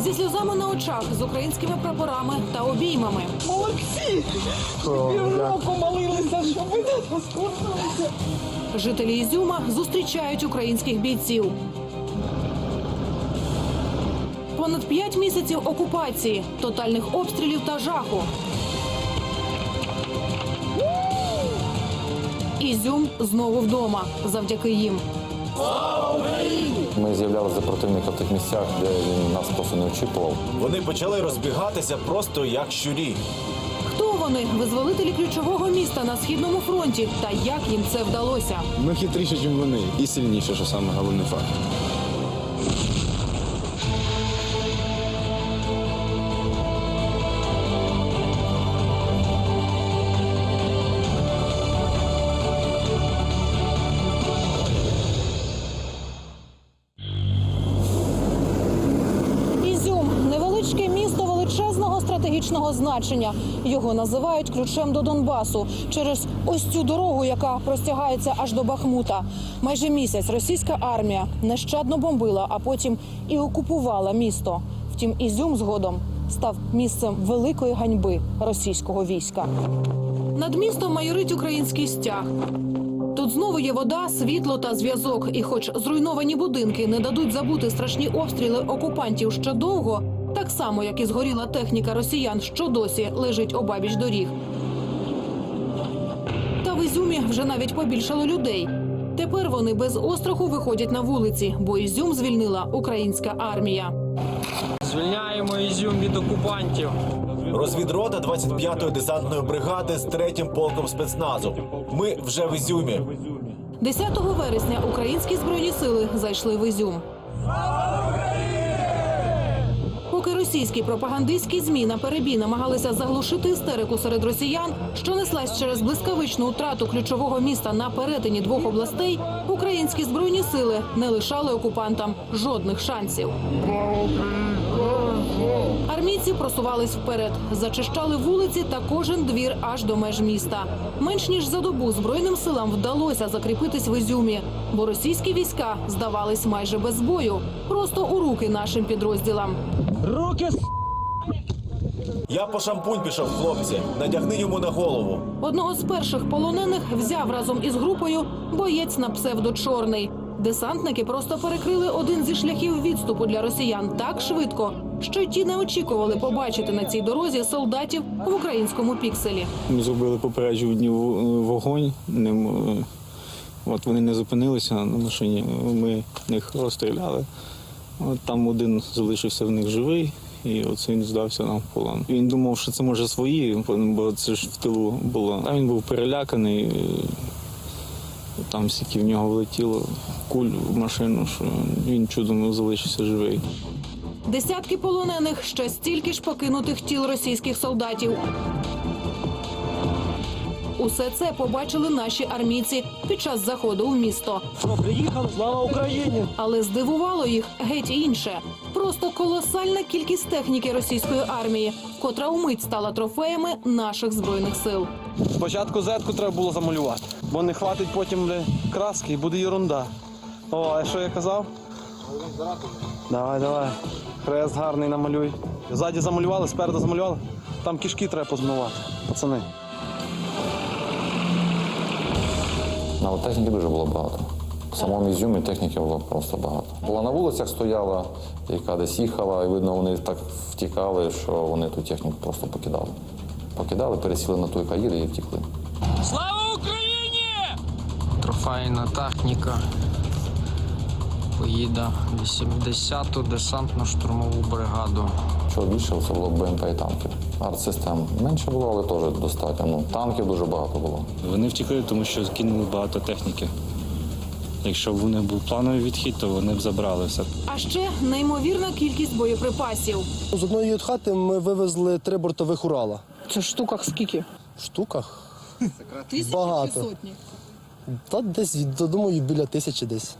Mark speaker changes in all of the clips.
Speaker 1: зі сльозами на очах, з українськими прапорами та обіймами.
Speaker 2: Молодці! Півроку молилися, щоб ви не поскорилися.
Speaker 1: Жителі Ізюма зустрічають українських бійців. Понад п'ять місяців окупації, тотальних обстрілів та жаху. Ізюм знову вдома завдяки їм.
Speaker 3: Ми з'являлися за противника в тих місцях, де він нас просто не очікував.
Speaker 4: Вони почали розбігатися просто як щурі.
Speaker 1: Хто вони? Визволителі ключового міста на східному фронті. Та як їм це вдалося?
Speaker 5: Ми хитріші, ніж вони, і сильніше, що саме головний факт.
Speaker 1: Стратегічного значення. Його називають ключем до Донбасу через ось цю дорогу, яка простягається аж до Бахмута. Майже місяць російська армія нещадно бомбила, а потім і окупувала місто. Втім, Ізюм згодом став місцем великої ганьби російського війська. Над містом майорить український стяг. Тут знову є вода, світло та зв'язок. І хоч зруйновані будинки не дадуть забути страшні обстріли окупантів ще довго, так само як і згоріла техніка росіян, що досі лежить обабіч доріг. Та в Ізюмі вже навіть побільшало людей. Тепер вони без остраху виходять на вулиці, бо Ізюм звільнила українська армія.
Speaker 6: Звільняємо Ізюм від окупантів.
Speaker 4: Розвідрота 25-ї десантної бригади з третім полком спецназу. Ми вже в Ізюмі.
Speaker 1: 10 вересня українські збройні сили зайшли в Ізюм. Російські пропагандистські змі на перебій намагалися заглушити істерику серед росіян, що неслась через блискавичну втрату ключового міста на перетині двох областей, українські збройні сили не лишали окупантам жодних шансів. Армійці просувались вперед, зачищали вулиці та кожен двір аж до меж міста. Менш ніж за добу збройним силам вдалося закріпитись в Ізюмі, бо російські війська здавались майже без бою, просто у руки нашим підрозділам.
Speaker 6: Руки с...
Speaker 4: Я по шампунь пішов, хлопці. Надягни йому на голову.
Speaker 1: Одного з перших полонених взяв разом із групою боєць на псевдо Чорний. Десантники просто перекрили один зі шляхів відступу для росіян так швидко, що й ті не очікували побачити на цій дорозі солдатів в українському пікселі.
Speaker 5: Ми зробили попереджувальний вогонь. Ним, От вони не зупинилися на машині. Ми них розстріляли. Там один залишився в них живий, і оце він здався нам в полон. Він думав, що це може свої, бо це ж в тилу було. А він був переляканий. Там стільки в нього влетіло куль в машину, що він чудом залишився живий.
Speaker 1: Десятки полонених, ще стільки ж покинутих тіл російських солдатів. Усе це побачили наші армійці під час заходу у місто.
Speaker 2: Що, приїхали? Слава Україні!
Speaker 1: Але здивувало їх геть інше. Просто колосальна кількість техніки російської армії, котра умить стала трофеями наших збройних сил.
Speaker 7: Спочатку зетку треба було замалювати, бо не хватить потім бля, краски і буде ерунда. О, а що я казав? Давай, давай. Хрест гарний намалюй. Ззаді замалювали, спереду замалювали. Там кишки треба позмивати, пацани.
Speaker 3: Але техніки дуже було багато. В самому Ізюмі техніки було просто багато. Була на вулицях стояла, яка десь їхала, і видно, вони так втікали, що вони ту техніку просто покидали. Покидали, пересіли на ту, яка їде, і втікли.
Speaker 6: Слава Україні! Трофейна техніка. Поїде 80-ту десантно-штурмову бригаду.
Speaker 3: Що більше, це було БМП і танків. Артсистем менше було, але теж достатньо. Ну, танків дуже багато було.
Speaker 8: Вони втекли, тому що кинули багато техніки. Якщо б у них був плановий відхід, то вони б забрали все.
Speaker 1: А ще неймовірна кількість боєприпасів.
Speaker 9: З одної хати ми вивезли три бортових Урала.
Speaker 2: Це в штуках скільки?
Speaker 9: В штуках. Багато.
Speaker 1: сотні.
Speaker 9: Та десь, думаю, біля тисячі десь.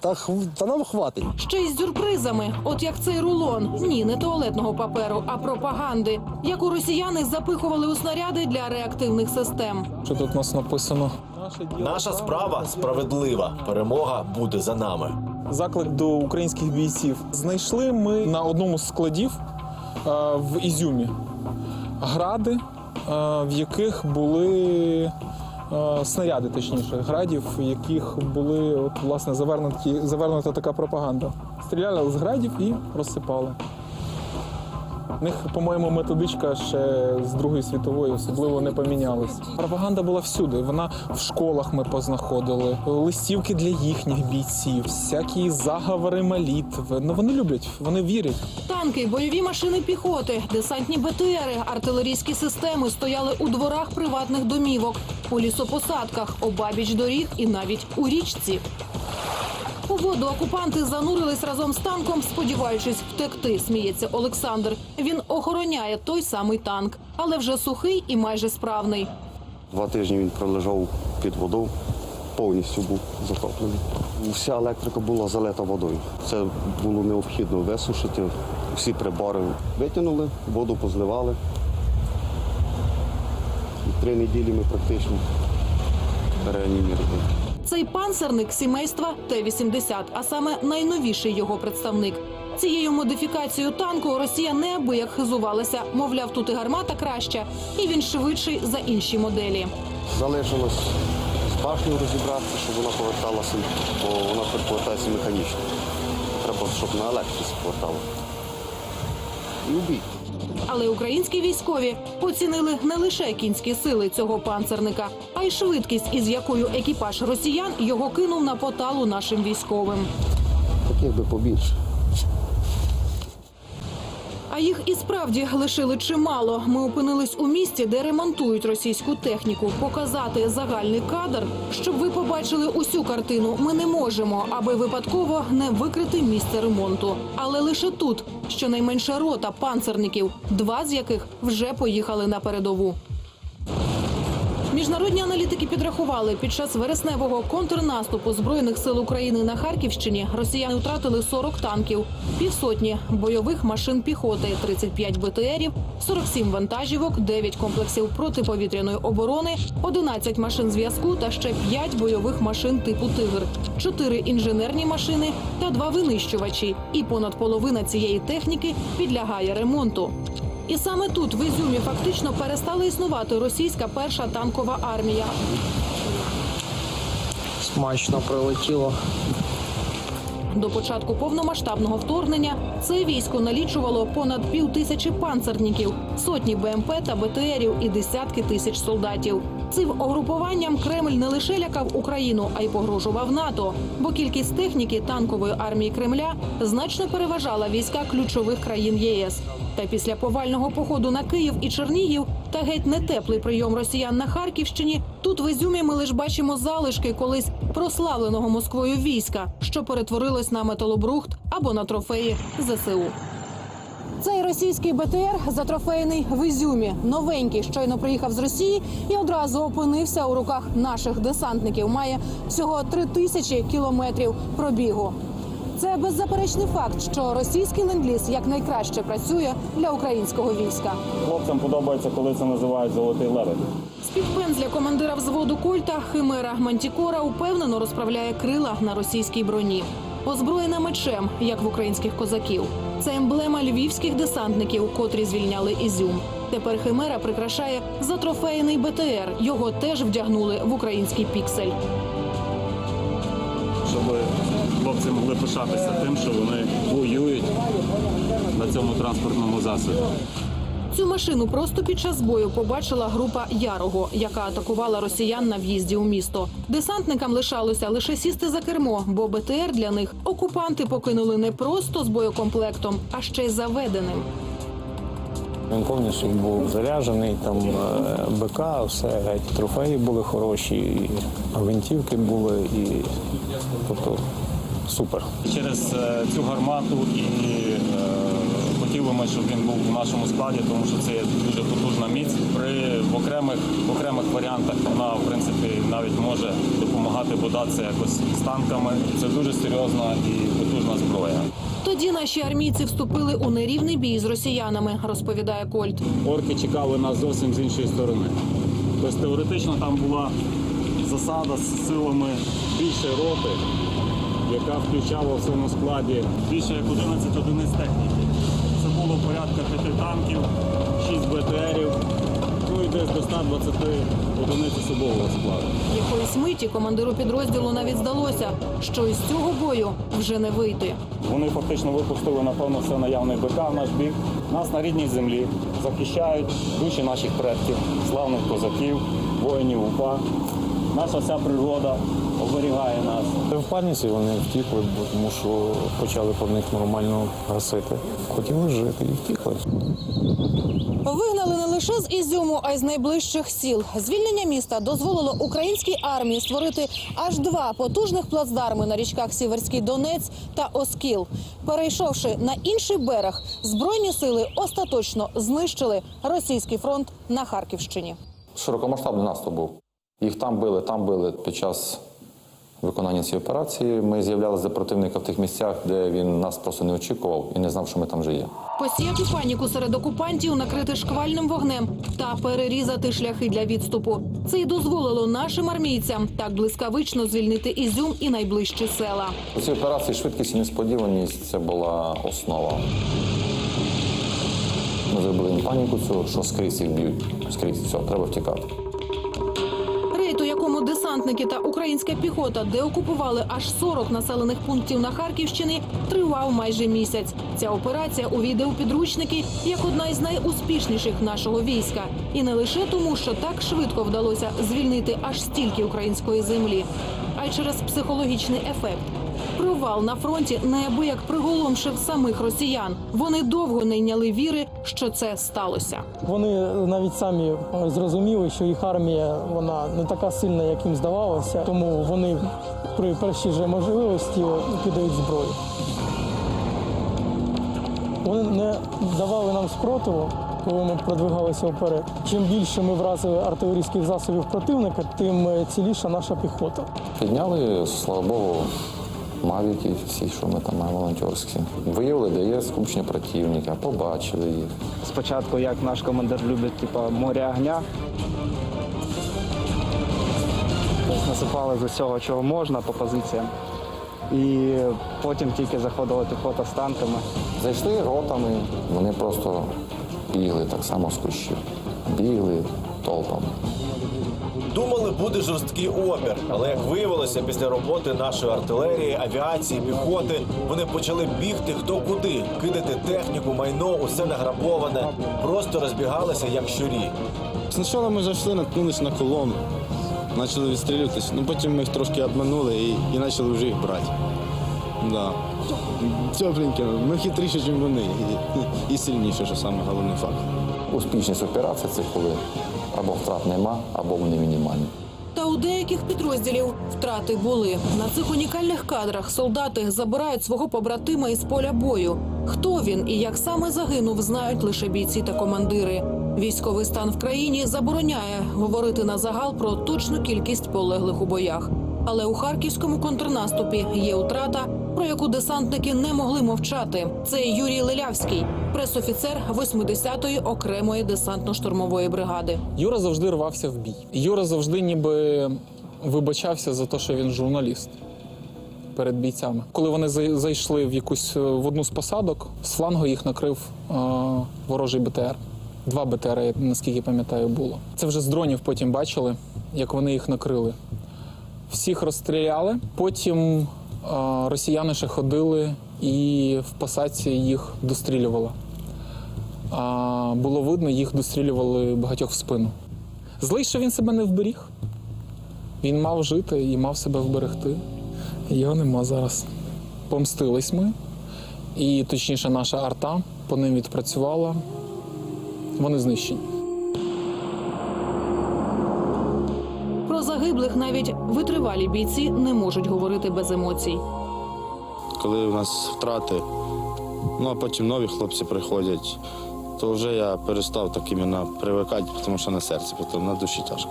Speaker 9: Та, та нам хватить.
Speaker 1: Ще й з сюрпризами, от як цей рулон. Ні, не туалетного паперу, а пропаганди, яку росіяни запихували у снаряди для реактивних систем.
Speaker 10: Що тут у нас написано?
Speaker 4: Наша справа справедлива. Перемога буде за нами.
Speaker 2: Заклик до українських бійців. Знайшли ми на одному з складів е, в Ізюмі гради, е, в яких були снаряди, точніше, градів, в яких були от, власне завернуті, завернута така пропаганда. Стріляли з градів і розсипали. Них, по-моєму, методичка ще з Другої світової особливо не помінялась. Пропаганда була всюди. Вона в школах ми познаходили, листівки для їхніх бійців, всякі заговори молитви. Ну вони люблять, вони вірять.
Speaker 1: Танки, бойові машини піхоти, десантні БТРи, артилерійські системи стояли у дворах приватних домівок, у лісопосадках, обабіч доріг і навіть у річці. У воду окупанти занурились разом з танком, сподіваючись втекти. Сміється Олександр. Він охороняє той самий танк, але вже сухий і майже справний.
Speaker 10: Два тижні він пролежав під водою, повністю був захоплений. Вся електрика була залита водою. Це було необхідно висушити. Всі прибори витягнули, воду позливали. І три неділі ми практично реанімірували.
Speaker 1: Цей панцерник сімейства Т-80, а саме найновіший його представник. Цією модифікацією танку Росія неабияк хизувалася. Мовляв, тут і гармата краща, і він швидший за інші моделі.
Speaker 10: Залишилось з башнею розібратися, щоб вона поверталася, бо вона повертається механічно. Треба, щоб на електриці повертала. І убій.
Speaker 1: Але українські військові оцінили не лише кінські сили цього панцерника, а й швидкість, із якою екіпаж росіян його кинув на поталу нашим військовим.
Speaker 10: Таких би побільше.
Speaker 1: Їх і справді лишили чимало. Ми опинились у місті, де ремонтують російську техніку. Показати загальний кадр, щоб ви побачили усю картину. Ми не можемо, аби випадково не викрити місце ремонту. Але лише тут щонайменше рота панцерників, два з яких вже поїхали на передову. Міжнародні аналітики підрахували, під час вересневого контрнаступу збройних сил України на Харківщині росіяни втратили 40 танків, півсотні бойових машин піхоти, 35 БТРів, 47 вантажівок, 9 комплексів протиповітряної оборони, 11 машин зв'язку та ще 5 бойових машин типу Тигр, 4 інженерні машини та 2 винищувачі. І понад половина цієї техніки підлягає ремонту. І саме тут, в Ізюмі, фактично перестала існувати російська перша танкова армія.
Speaker 6: Смачно прилетіло.
Speaker 1: До початку повномасштабного вторгнення це військо налічувало понад пів тисячі панцерників, сотні БМП та БТРів і десятки тисяч солдатів. Цим угрупуванням Кремль не лише лякав Україну, а й погрожував НАТО, бо кількість техніки танкової армії Кремля значно переважала війська ключових країн ЄС. Та після повального походу на Київ і Чернігів та геть не теплий прийом росіян на Харківщині. Тут в Ізюмі ми лише бачимо залишки колись прославленого Москвою війська, що перетворилось на металобрухт або на трофеї ЗСУ. Цей російський БТР затрофейний в Ізюмі. Новенький щойно приїхав з Росії і одразу опинився у руках наших десантників. Має всього три тисячі кілометрів пробігу. Це беззаперечний факт, що російський ленд-ліз якнайкраще працює для українського війська.
Speaker 8: Хлопцям подобається, коли це називають золотий лебедь.
Speaker 1: З-під командира взводу Кольта Химера Мантікора упевнено розправляє крила на російській броні. Озброєна мечем, як в українських козаків. Це емблема львівських десантників, котрі звільняли Ізюм. Тепер Химера прикрашає затрофейний БТР. Його теж вдягнули в український піксель.
Speaker 8: Щоб хлопці могли пишатися тим, що вони воюють на цьому транспортному засобі.
Speaker 1: Цю машину просто під час бою побачила група Ярого, яка атакувала росіян на в'їзді у місто. Десантникам лишалося лише сісти за кермо, бо БТР для них окупанти покинули не просто з боєкомплектом, а ще й заведеним.
Speaker 5: Він повністю був заряджений, там е, БК, все геть. Трофеї були хороші, і гвинтівки були, і тобто супер.
Speaker 8: Через е, цю гармату і е, хотіли ми, щоб він був в нашому складі, тому що це є дуже потужна міць. При в окремих, в окремих варіантах вона в принципі навіть може допомагати бодатися якось з танками. Це дуже серйозна і потужна зброя.
Speaker 1: Тоді наші армійці вступили у нерівний бій з росіянами, розповідає Кольт.
Speaker 8: Орки чекали нас зовсім з іншої сторони. Тобто теоретично там була засада з силами більшої роти, яка включала в своєму складі більше як 11 одиниць техніки. Це було порядка 5 танків, 6 БТРів, ну і десь до 120 одиниць особового складу.
Speaker 1: Якоїсь миті командиру підрозділу навіть здалося, що із цього бою вже не вийти.
Speaker 8: Вони фактично випустили, напевно, все наявний БК в наш бік. Нас на рідній землі захищають душі наших предків, славних козаків, воїнів УПА. Наша вся природа оберігає нас.
Speaker 5: В паніці вони втікли, бо тому що почали по них нормально гасити. Хотіли жити і втікли.
Speaker 1: Вигнали не лише з Ізюму, а й з найближчих сіл. Звільнення міста дозволило українській армії створити аж два потужних плацдарми на річках Сіверський Донець та Оскіл. Перейшовши на інший берег, збройні сили остаточно знищили російський фронт на Харківщині.
Speaker 3: Широкомасштабний наступ був. Їх там били, там били. Під час виконання цієї операції ми з'являлися за противника в тих місцях, де він нас просто не очікував і не знав, що ми там вже є.
Speaker 1: Посіяти паніку серед окупантів, накрити шквальним вогнем та перерізати шляхи для відступу. Це й дозволило нашим армійцям так блискавично звільнити Ізюм і найближчі села.
Speaker 3: У цій операції швидкість і несподіваність це була основа. Ми зробили паніку цю, що скрізь їх б'ють. Скрізь все, треба втікати.
Speaker 1: Десантники та українська піхота деокупували аж 40 населених пунктів на Харківщині, тривав майже місяць. Ця операція увійде у підручники як одна із найуспішніших нашого війська, і не лише тому, що так швидко вдалося звільнити аж стільки української землі, а й через психологічний ефект. Провал на фронті неабияк приголомшив самих росіян. Вони довго не йняли віри, що це сталося.
Speaker 6: Вони навіть самі е, зрозуміли, що їх армія вона не така сильна, як їм здавалося, тому вони при першій же можливості кидають зброю. Вони не давали нам спротиву, коли ми продвигалися вперед. Чим більше ми вразили артилерійських засобів противника, тим е, ціліша наша піхота.
Speaker 3: Підняли, слава Богу, мавіки всі, що ми там маємо волонтерські. Виявили, де є скупчення противника, побачили їх.
Speaker 7: Спочатку, як наш командир любить, типа моря огня. Тобто насипали з усього, чого можна по позиціям. І потім тільки заходила піхота з танками.
Speaker 3: Зайшли ротами, вони просто бігли так само з кущів. Бігли толпами.
Speaker 4: Думали, буде жорсткий опір, але як виявилося, після роботи нашої артилерії, авіації, піхоти, вони почали бігти хто куди, кидати техніку, майно, усе награбоване, просто розбігалися як щурі.
Speaker 5: Спочатку ми зайшли, наткнулися на колону, почали відстрілюватися, ну потім ми їх трошки обманули і, і почали вже їх брати. Да. Тепленькі, ми хитріші, ніж вони, і, і сильніші, що саме головний факт.
Speaker 3: Успішність операції це коли або втрат нема, або вони мінімальні.
Speaker 1: Та у деяких підрозділів втрати були. На цих унікальних кадрах солдати забирають свого побратима із поля бою. Хто він і як саме загинув, знають лише бійці та командири. Військовий стан в країні забороняє говорити на загал про точну кількість полеглих у боях. Але у харківському контрнаступі є утрата, про яку десантники не могли мовчати. Це Юрій Лилявський, пресофіцер 80-ї окремої десантно-штурмової бригади.
Speaker 2: Юра завжди рвався в бій. Юра завжди ніби вибачався за те, що він журналіст перед бійцями. Коли вони зайшли в якусь е, в одну з посадок, з флангу їх накрив е, ворожий БТР. Два БТР, наскільки пам'ятаю, було. Це вже з дронів потім бачили, як вони їх накрили. Всіх розстріляли. Потім росіяни ще ходили і в посадці їх дострілювали. Було видно, їх дострілювали багатьох в спину. Злий, що він себе не вберіг. Він мав жити і мав себе вберегти. Його нема зараз. Помстились ми, і точніше, наша арта по ним відпрацювала. Вони знищені.
Speaker 1: Загиблих навіть витривалі бійці не можуть говорити без емоцій.
Speaker 5: Коли у нас втрати, ну а потім нові хлопці приходять, то вже я перестав так іменно привикати, тому що на серці, тому на душі тяжко.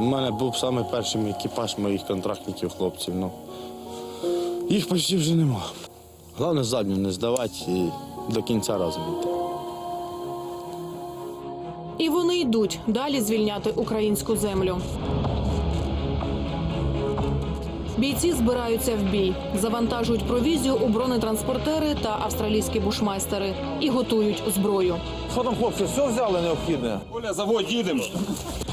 Speaker 5: У мене був саме перший екіпаж моїх контрактників, хлопців. Ну, їх почти вже нема. Головне задню не здавати і до кінця разом йти.
Speaker 1: І вони йдуть далі звільняти українську землю. Бійці збираються в бій, завантажують провізію у бронетранспортери та австралійські бушмайстери і готують зброю.
Speaker 7: Що там, хлопці, все взяли необхідне?
Speaker 8: Оля, заводь, їдемо.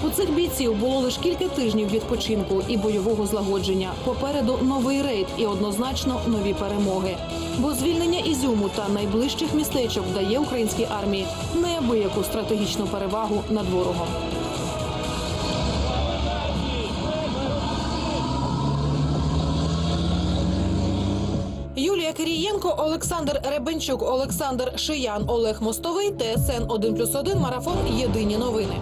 Speaker 1: У цих бійців було лише кілька тижнів відпочинку і бойового злагодження. Попереду новий рейд і однозначно нові перемоги. Бо звільнення Ізюму та найближчих містечок дає українській армії неабияку стратегічну перевагу над ворогом. Кирієнко, Олександр Ребенчук, Олександр Шиян, Олег Мостовий, ТСН 1+,1, Марафон. Єдині новини.